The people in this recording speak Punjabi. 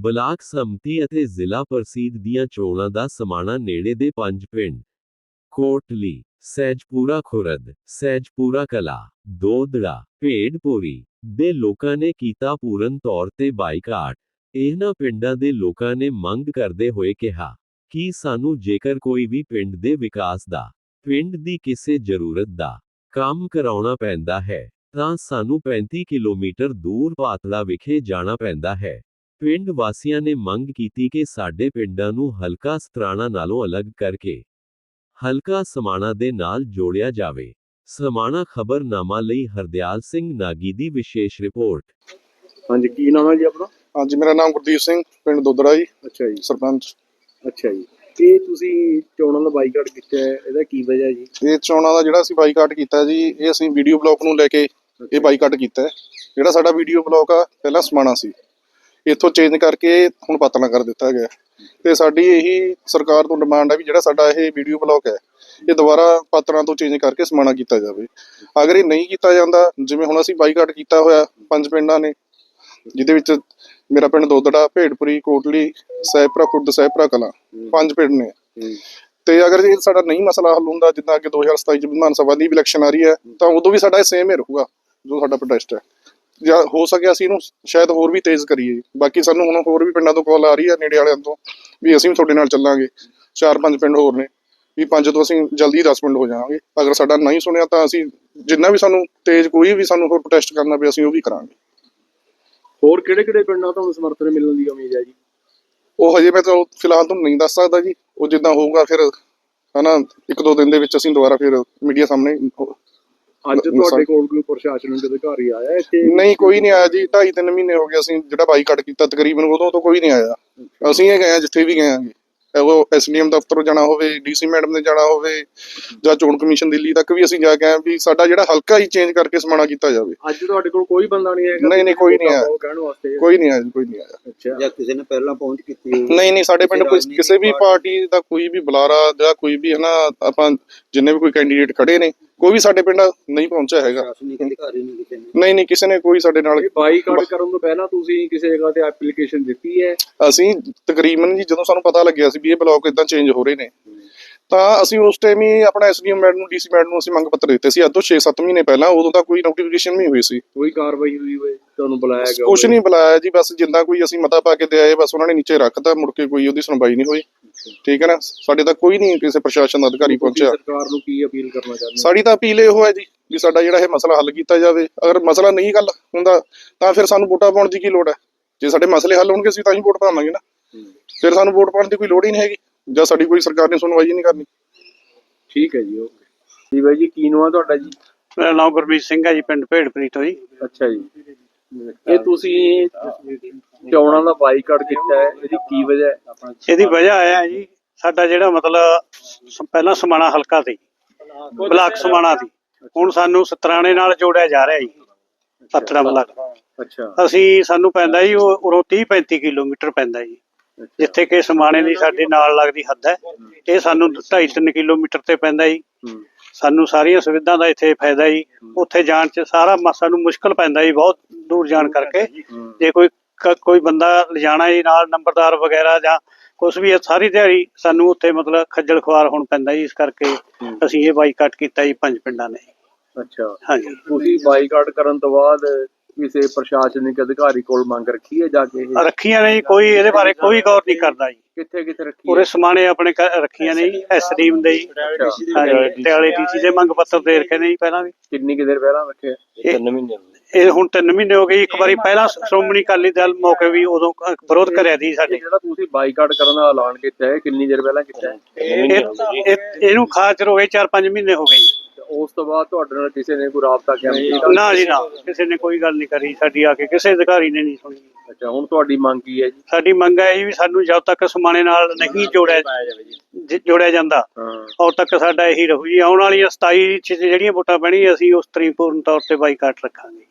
ਬਲਾਕ ਸੰਮਤੀ ਅਤੇ ਜ਼ਿਲ੍ਹਾ ਪ੍ਰਸੀਦ ਦੀਆਂ ਚੋਣਾਂ ਦਾ ਸਮਾਣਾ ਨੇੜੇ ਦੇ ਪੰਜ ਪਿੰਡ। ਕੋਟਲੀ ਸਹਿਜਪੂਰਾ ਖੁਰਦ ਸਹਿਜਪੂਰਾ ਕਲਾ ਦੋਦੜਾ ਭੇਡਪੁਰੀ ਦੇ ਲੋਕਾਂ ਨੇ ਕੀਤਾ ਪੂਰਨ ਤੌਰ ਤੇ ਬਾਈਕਾਟ। ਇਹਨਾਂ ਪਿੰਡਾਂ ਦੇ ਲੋਕਾਂ ਨੇ ਮੰਗ ਕਰਦੇ ਹੋਏ ਕਿਹਾ, ਕਿ ਸਾਨੂੰ ਜੇਕਰ ਕੋਈ ਵੀ ਪਿੰਡ ਦੇ ਵਿਕਾਸ ਦਾ, ਪਿੰਡ ਦੀ ਕਿਸੇ ਜ਼ਰੂਰਤ ਦਾ ਕੰਮ ਕਰਾਉਣਾ ਪੈਂਦਾ ਹੈ, ਤਾਂ ਸਾਨੂੰ 35 ਕਿਲੋਮੀਟਰ ਦੂਰ ਪਾਤਲਾ ਵਿਖੇ ਜਾਣਾ ਪੈਂਦਾ ਹੈ। ਪਿੰਡ ਵਾਸੀਆਂ ਨੇ ਮੰਗ ਕੀਤੀ ਕਿ ਸਾਡੇ ਪਿੰਡਾਂ ਨੂੰ ਹਲਕਾ ਸਤਰਾਣਾ ਨਾਲੋਂ ਅਲੱਗ ਕਰਕੇ ਹਲਕਾ ਸਮਾਣਾ ਦੇ ਨਾਲ ਜੋੜਿਆ ਜਾਵੇ। ਸਮਾਣਾ ਖਬਰਨਾਮਾ ਲਈ ਹਰਦਿਆਲ ਸਿੰਘ ਨਾਗੀ ਦੀ ਵਿਸ਼ੇਸ਼ ਰਿਪੋਰਟ। ਹਾਂਜੀ ਕੀ ਨਾਮ ਹੈ ਜੀ ਆਪਣਾ? ਹਾਂਜੀ ਮੇਰਾ ਨਾਮ ਗੁਰਦੀਪ ਸਿੰਘ ਪਿੰਡ ਦੋਦੜਾ ਜੀ। ਅੱਛਾ ਜੀ। ਸਰਪੰਚ। ਅੱਛਾ ਜੀ। ਇਹ ਤੁਸੀਂ ਚੋਣਾਂ ਦਾ ਬਾਈਕਾਟ ਕੀਤਾ ਹੈ ਇਹਦਾ ਕੀ ਵਜ੍ਹਾ ਜੀ? ਇਹ ਚੋਣਾਂ ਦਾ ਜਿਹੜਾ ਅਸੀਂ ਬਾਈਕਾਟ ਕੀਤਾ ਜੀ ਇਹ ਅਸੀਂ ਵੀਡੀਓ ਬਲੌਕ ਨੂੰ ਲੈ ਕੇ ਇਹ ਬਾਈਕਾਟ ਕੀਤਾ ਹੈ। ਜਿਹੜਾ ਸਾਡਾ ਵੀਡੀਓ ਬਲੌਕ ਆ ਪਹਿਲਾਂ ਸਮਾਣਾ ਸੀ। ਇੱਥੋਂ ਚੇਂਜ ਕਰਕੇ ਹੁਣ ਪਤਲਾ ਕਰ ਦਿੱਤਾ ਗਿਆ ਤੇ ਸਾਡੀ ਇਹੀ ਸਰਕਾਰ ਤੋਂ ਡਿਮਾਂਡ ਹੈ ਵੀ ਜਿਹੜਾ ਸਾਡਾ ਇਹ ਵੀਡੀਓ ਬਲੌਕ ਹੈ, ਇਹ ਦੁਬਾਰਾ ਪਾਤਰਾਂ ਤੋਂ ਚੇਂਜ ਕਰਕੇ ਸਮਾਣਾ ਕੀਤਾ ਜਾਵੇ। ਅਗਰ ਇਹ ਨਹੀਂ ਕੀਤਾ ਜਾਂਦਾ, ਜਿਵੇਂ ਹੁਣ ਅਸੀਂ ਬਾਈਕਾਟ ਕੀਤਾ ਹੋਇਆ ਪੰਜ ਪਿੰਡਾਂ ਨੇ, ਜਿਹਦੇ ਵਿੱਚ ਮੇਰਾ ਪਿੰਡ ਦੋਦੜਾ ਭੇਡਪੁਰੀ, ਕੋਟਲੀ, ਸਹਿਪਰਾ, ਖੁਰਦ, ਸਹਿਪਰਾ ਕਲਾਂ, ਪੰਜ ਪਿੰਡ ਨੇ। ਤੇ ਅਗਰ ਇਹ ਸਾਡਾ ਨਹੀਂ ਮਸਲਾ ਹੱਲ ਹੁੰਦਾ, ਜਿੱਦਾਂ ਕਿ 2027 ਚ ਵਿਧਾਨ ਸਭਾ ਦੀ ਇਲੈਕਸ਼ਨ ਆ ਰਹੀ ਹੈ, ਤਾਂ ਉਦੋਂ ਵੀ ਸਾਡਾ ਇਹ ਸੇਮ ਹੀ ਰਹੂਗਾ, ਜੋ ਸਾਡਾ ਪ੍ਰੋਟੈਸਟ ਹੈ। ਜਾਂ ਹੋ ਸਕਿਆ ਅਸੀਂ ਇਹਨੂੰ ਸ਼ਾਇਦ ਹੋਰ ਵੀ ਤੇਜ਼ ਕਰੀਏ। ਬਾਕੀ ਸਾਨੂੰ ਹੁਣ ਹੋਰ ਵੀ ਪਿੰਡਾਂ ਤੋਂ ਕਾਲ ਆ ਰਹੀ ਹੈ ਨੇੜੇ ਵਾਲਿਆਂ ਤੋਂ ਵੀ ਅਸੀਂ ਵੀ ਤੁਹਾਡੇ ਨਾਲ ਚੱਲਾਂਗੇ। ਚਾਰ ਪੰਜ ਪਿੰਡ ਹੋਰ ਨੇ ਵੀ ਪੰਜ ਤੋਂ ਅਸੀਂ ਜਲਦੀ 10 ਪਿੰਡ ਹੋ ਜਾਵਾਂਗੇ। ਅਗਰ ਸਾਡਾ ਨਹੀਂ ਸੁਣਿਆ ਤਾਂ ਅਸੀਂ ਜਿੰਨਾ ਵੀ ਸਾਨੂੰ ਤੇਜ਼ ਕੋਈ ਵੀ ਸਾਨੂੰ ਹੋਰ ਪ੍ਰੋਟੈਸਟ ਕਰਨਾ ਪਿਆ ਅਸੀਂ ਉਹ ਵੀ ਕਰਾਂਗੇ। ਹੋਰ ਕਿਹੜੇ ਕਿਹੜੇ ਪਿੰਡਾਂ ਤੋਂ ਸਮਰਥਨ ਮਿਲਣ ਦੀ ਉਮੀਦ ਹੈ ਜੀ? ਉਹ ਹਜੇ ਮੈਂ ਤਾਂ ਫਿਲਹਾਲ ਤੁਹਾਨੂੰ ਨਹੀਂ ਦੱਸ ਸਕਦਾ ਜੀ। ਉਹ ਜਿੱਦਾਂ ਹੋਊਗਾ ਫਿਰ ਹਨਾ ਇੱਕ ਦੋ ਦਿਨ ਦੇ ਵਿੱਚ ਅਸੀਂ ਦੁਬਾਰਾ ਫਿਰ ਮੀਡੀਆ ਸਾਹਮਣੇ ਅੱਜ ਤੁਹਾਡੇ ਕੋਲ ਕੋਈ ਪ੍ਰਸ਼ਾਸਨਿਕ ਅਧਿਕਾਰੀ ਆਇਆ ਇੱਥੇ? ਨਹੀਂ ਕੋਈ ਨਹੀਂ ਆਇਆ ਜੀ। 2.5 3 ਮਹੀਨੇ ਹੋ ਗਏ ਅਸੀਂ ਜਿਹੜਾ ਬਾਈਕਾਟ ਕੀਤਾ ਤਕਰੀਬਨ ਉਦੋਂ ਤੋਂ ਕੋਈ ਨਹੀਂ ਆਇਆ। ਅਸੀਂ ਇਹ ਗਏ ਆ ਜਿੱਥੇ ਵੀ ਗਏ ਆਂਗੇ ਉਹ ਐਸਡੀਐਮ ਦਫ਼ਤਰ ਜਾਣਾ ਹੋਵੇ ਡੀਸੀ ਮੈਡਮ ਨੇ ਜਾਣਾ ਹੋਵੇ ਜਾਂ ਚੋਣ ਕਮਿਸ਼ਨ ਦਿੱਲੀ ਤੱਕ ਵੀ ਅਸੀਂ ਜਾ ਕੇ ਆਏ ਵੀ ਸਾਡਾ ਜਿਹੜਾ ਹਲਕਾ ਹੀ ਚੇਂਜ ਕਰਕੇ ਸਮਾਣਾ ਕੀਤਾ ਜਾਵੇ। ਅੱਜ ਤੁਹਾਡੇ ਕੋਲ ਕੋਈ ਬੰਦਾ ਨਹੀਂ ਹੈਗਾ? ਨਹੀਂ, ਨਹੀਂ, ਕੋਈ ਨਹੀਂ ਆਇਆ। ਉਹ ਕਹਿਣ ਵਾਸਤੇ। ਕੋਈ ਨਹੀਂ ਆਇਆ ਜੀ ਕੋਈ ਨਹੀਂ ਆਇਆ। ਅੱਛਾ। ਜਾਂ ਕਿਸੇ ਨੇ ਪਹਿਲਾਂ ਪਹੁੰਚ ਕੀਤੀ ਨਹੀਂ ਨਹੀਂ ਸਾਡੇ ਪਿੰਡ ਕੋਈ ਕਿਸੇ ਵੀ ਪਾਰਟੀ ਦਾ ਕੋਈ ਵੀ ਬੁਲਾਰਾ ਜਾਂ ਕੋਈ ਵੀ ਹਨਾ ਆਪਾਂ ਜਿੰਨੇ ਵੀ ਕੋਈ ਕੈਂਡੀਡੇਟ ਖੜੇ ਨੇ ਕੋਈ ਵੀ ਸਾਡੇ ਪਿੰਡ ਨਹੀਂ ਪਹੁੰਚਿਆ ਹੈਗਾ। ਪ੍ਰਸ਼ਾਸਨਿਕ ਅਧਿਕਾਰੀ ਨਹੀਂ ਕਿਸੇ ਨੇ। ਨਹੀਂ ਨਹੀਂ ਕਿਸੇ ਨੇ ਕੋਈ ਸਾਡੇ ਨਾਲ ਬਾਈਕਾਟ ਕਰਨ ਤੋਂ ਪਹਿਲਾਂ ਤੁਸੀਂ ਕਿਸੇ ਜਗ੍ਹਾ ਤੇ ਐਪਲੀਕੇਸ਼ਨ ਦਿੱਤੀ ਹੈ? ਅਸੀਂ ਤਕਰੀਬਨ ਜੀ ਜਦੋਂ ਸਾਨੂੰ ਪਤਾ ਲੱਗਿਆ ਸੀ ਵੀ ਇਹ ਬਲਾਕ ਇਦਾਂ ਚੇਂਜ ਹੋ ਰਹੇ ਨੇ ਤਾਂ ਅਸੀਂ ਉਸ ਟਾਈਮ ਹੀ ਆਪਣਾ ਐਸਡੀਐਮ ਮੈਡਮ ਨੂੰ ਡੀਸੀ ਮੈਡਮ ਨੂੰ ਅਸੀਂ ਮੰਗ ਪੱਤਰ ਦਿੱਤੇ ਸੀ। ਅੱਜ ਤੋਂ 6-7 ਮਹੀਨੇ ਪਹਿਲਾਂ ਉਦੋਂ ਤਾਂ ਕੋਈ ਨੋਟੀਫਿਕੇਸ਼ਨ ਨਹੀਂ ਹੋਈ ਸੀ। ਕੋਈ ਕਾਰਵਾਈ ਹੋਈ ਹੋਵੇ ਤੁਹਾਨੂੰ ਬੁਲਾਇਆ ਗਿਆ ਹੋਵੇ? ਨਹੀਂ ਬੁਲਾਇਆ ਜੀ ਬਸ ਜਿੰਦਾ ਕੋਈ ਅਸੀਂ ਮਤਾ ਪਾ ਕੇ ਦੇ ਆਏ ਬਸ ਉਹਨਾਂ ਨੇ ਨੀਚੇ ਰੱਖਤਾ ਮੁੜ ਕੇ ਕੋਈ ਉਹਦੀ ਸੁਣਵਾਈ ਨਹੀਂ ਹੋਈ। ਠੀਕ ਹੈ ਨਾ? ਸਾਡੇ ਤੱਕ ਕੋਈ ਨਹੀਂ ਕਿਸੇ ਪ੍ਰਸ਼ਾਸਨ ਦਾ ਅਧਿਕਾਰੀ ਪਹੁੰਚਿਆ। ਸਰਕਾਰ ਨੂੰ ਕੀ ਅਪੀਲ ਕਰਨਾ ਚਾਹੁੰਦੇ ਹੋ? ਸਾਡੀ ਤਾਂ ਅਪੀਲ ਇਹੋ ਹੈ ਜੀ ਵੀ ਸਾਡਾ ਜਿਹੜਾ ਇਹ ਮਸਲਾ ਹੱਲ ਕੀਤਾ ਜਾਵੇ। ਅਗਰ ਮਸਲਾ ਨਹੀਂ ਹੱਲ ਹੁੰਦਾ ਤਾਂ ਫਿਰ ਸਾਨੂੰ ਵੋਟਾਂ ਪਾਉਣ ਦੀ ਕੀ ਲੋੜ ਹੈ? ਜੇ ਸਾਡੇ ਮਸਲੇ ਹੱਲ ਹੋਣਗੇ ਅਸੀਂ ਤਾਂ ਹੀ ਵੋਟ ਪਾਵਾਂਗੇ ਨਾ। ਫਿਰ ਸਾਨੂੰ ਵੋਟ ਪਾਉਣ ਦੀ ਕੋਈ ਲੋੜ ਹੀ ਨਹੀਂ ਹੈਗੀ ਜਾਂ ਸਾਡੀ ਕੋਈ ਸਰਕਾਰ ਨੇ ਸੁਣਵਾਈ ਨਹੀਂ ਕਰਨੀ। ਠੀਕ ਹੈ ਜੀ ਓਕੇ। ਜੀ ਬਾਈ ਜੀ ਕੀ ਨਾਮ ਹੈ ਤੁਹਾਡਾ ਜੀ? ਮੇਰਾ ਨਾਮ ਗੁਰਮੀਤ ਸਿੰਘ ਹੈ ਜੀ ਪਿੰਡ ਭੇੜਪੁਰੀ ਤੋਂ ਜੀ। ਅੱਛਾ ਜੀ। ਇਹ ਤੁਸੀਂ ਚੌਣਾਂ ਦਾ ਬਾਈਕਾਟ ਕੀਤਾ ਹੈ ਇਹਦੀ ਕੀ ਵਜ੍ਹਾ ਹੈ? ਇਹਦੀ ਵਜ੍ਹਾ ਹੈ ਜੀ ਸਾਡਾ ਜਿਹੜਾ ਮਤਲਬ ਪਹਿਲਾਂ ਸਮਾਣਾ ਹਲਕਾ ਸੀ ਬਲਾਕ ਸਮਾਣਾ ਸੀ ਹੁਣ ਸਾਨੂੰ ਸਤਰਾਣੇ ਨਾਲ ਜੋੜਿਆ ਜਾ ਰਿਹਾ ਜੀ ਪਤਰਾ ਬਲਾਕ। ਅੱਛਾ। ਅਸੀਂ ਸਾਨੂੰ ਪੈਂਦਾ ਜੀ ਉਹ ਉਰੋਂ 30 35 ਕਿਲੋਮੀਟਰ ਪੈਂਦਾ ਜੀ ਜਿੱਥੇ ਕਿ ਸਮਾਣੇ ਦੀ ਸਾਡੇ ਨਾਲ ਲੱਗਦੀ ਹੱਦ ਹੈ ਇਹ ਸਾਨੂੰ 2.5 3 ਕਿਲੋਮੀਟਰ ਤੇ ਪੈਂਦਾ ਜੀ। ਸਾਨੂੰ ਸਾਰੀਆਂ ਸੁਵਿਧਾ ਦਾ ਇੱਥੇ ਫਾਇਦਾ ਜੀ। ਉੱਥੇ ਜਾਣ 'ਚ ਸਾਰਾ ਮ- ਸਾਨੂੰ ਮੁਸ਼ਕਲ ਪੈਂਦਾ ਜੀ ਬਹੁਤ ਦੂਰ ਜਾਣ ਕਰਕੇ। ਜੇ ਕੋਈ ਕੋਈ ਬੰਦਾ ਲਿਜਾਣਾ ਜੀ ਨਾਲ ਨੰਬਰਦਾਰ ਵਗੈਰਾ ਜਾਂ ਕੁਝ ਵੀ ਸਾਰੀ ਦਿਹਾੜੀ ਸਾਨੂੰ ਉੱਥੇ ਮਤਲਬ ਖੱਜਲ ਖੁਆਰ ਹੋਣ ਪੈਂਦਾ ਜੀ ਇਸ ਕਰਕੇ ਅਸੀਂ ਇਹ ਬਾਈਕਾਟ ਕੀਤਾ ਜੀ ਪੰਜ ਪਿੰਡਾਂ ਨੇ। ਅੱਛਾ। ਹਾਂਜੀ। ਤੁਸੀਂ ਬਾਈਕਾਟ ਕਰਨ ਤੋਂ ਬਾਅਦ ਕਿਸੇ ਪ੍ਰਸ਼ਾਸਨਿਕ ਅਧਿਕਾਰੀ ਕੋਲ ਮੰਗ ਰੱਖੀ ਹੈ ਜਾ ਕੇ ਇਹ? ਰੱਖੀਆਂ ਨੇ ਜੀ ਕੋਈ ਇਹਦੇ ਬਾਰੇ ਕੋਈ ਗੌਰ ਨਹੀਂ ਕਰਦਾ ਜੀ। ਕਿੱਥੇ ਕਿੱਥੇ ਰੱਖੀ ਪੂਰੇ ਹੈ? ਸਮਾਣੇ ਆਪਣੇ ਰੱਖੀਆਂ ਨੇ ਜੀ ਐਸਡੀਐਮ ਦੇ ਜੀ। ਟਿਆਲੇ ਡੀਸੀ ਦੇ ਮੰਗ ਪੱਤਰ ਦੇ ਰੱਖੇ ਨੇ ਜੀ ਪਹਿਲਾਂ ਵੀ। ਕਿੰਨੀ ਕੁ ਦੇਰ ਪਹਿਲਾਂ ਰੱਖਿਆ ਇਹ ਇਹ ਹੁਣ 3 ਮਹੀਨੇ ਹੋ ਗਏ। ਇੱਕ ਵਾਰੀ ਪਹਿਲਾਂ ਸ਼੍ਰੋਮਣੀ ਅਕਾਲੀ ਦਲ ਮੌਕੇ ਵੀ ਉਦੋਂ ਵਿਰੋਧ ਕਰਿਆ ਸੀ ਸਾਡੇ। ਜਿਹੜਾ ਤੁਸੀਂ ਬਾਈਕਾਟ ਕਰਨ ਦਾ ਐਲਾਨ ਕੀਤਾ ਹੈ ਕਿੰਨੀ ਦੇਰ ਪਹਿਲਾਂ ਕੀਤਾ ਹੈ? ਇਹ- ਇਹ- ਇਹਨੂੰ ਖਾਤਰ ਹੋ ਗਏ 4-5 ਮਹੀਨੇ ਹੋ ਗਏ ਜੀ। ਉਸ ਤੋਂ ਬਾਅਦ ਤੁਹਾਡੇ ਨਾਲ ਕਿਸੇ ਨੇ ਕੋਈ ਰਾਬਤਾ ਨਹੀਂ ਕੀਤਾ ਨਾ ਜੀ ਨਾ। ਕਿਸੇ ਨੇ ਕੋਈ ਗੱਲ ਨਹੀਂ ਕਰੀ ਸਾਡੀ ਆ ਕੇ। ਕਿਸੇ ਅਧਿਕਾਰੀ ਨੇ ਨਹੀਂ ਸੁਣੀ। ਅੱਛਾ ਹੁਣ ਤੁਹਾਡੀ ਮੰਗ ਕੀ ਹੈ ਜੀ? ਸਾਡੀ ਮੰਗ ਹੈ ਜੀ ਵੀ ਸਾਨੂੰ ਜਦ ਤੱਕ ਸਮਾਣੇ ਨਾਲ ਨਹੀਂ ਜੋੜਿਆ ਜ- ਜੋੜਿਆ ਜਾਂਦਾ ਹਾਂ। ਉਦੋਂ ਤੱਕ ਸਾਡਾ ਇਹੀ ਰਹੂ ਜੀ। ਆਉਣ ਵਾਲੀਆਂ 27 ਚ ਜਿਹੜੀਆਂ ਵੋਟਾਂ ਪੈਣੀਆਂ ਅਸੀਂ ਉਸ ਤਰੀਕ ਪੂਰਨ ਤੌਰ ਤੇ ਬਾਈਕਾਟ ਰੱਖਾਂਗੇ।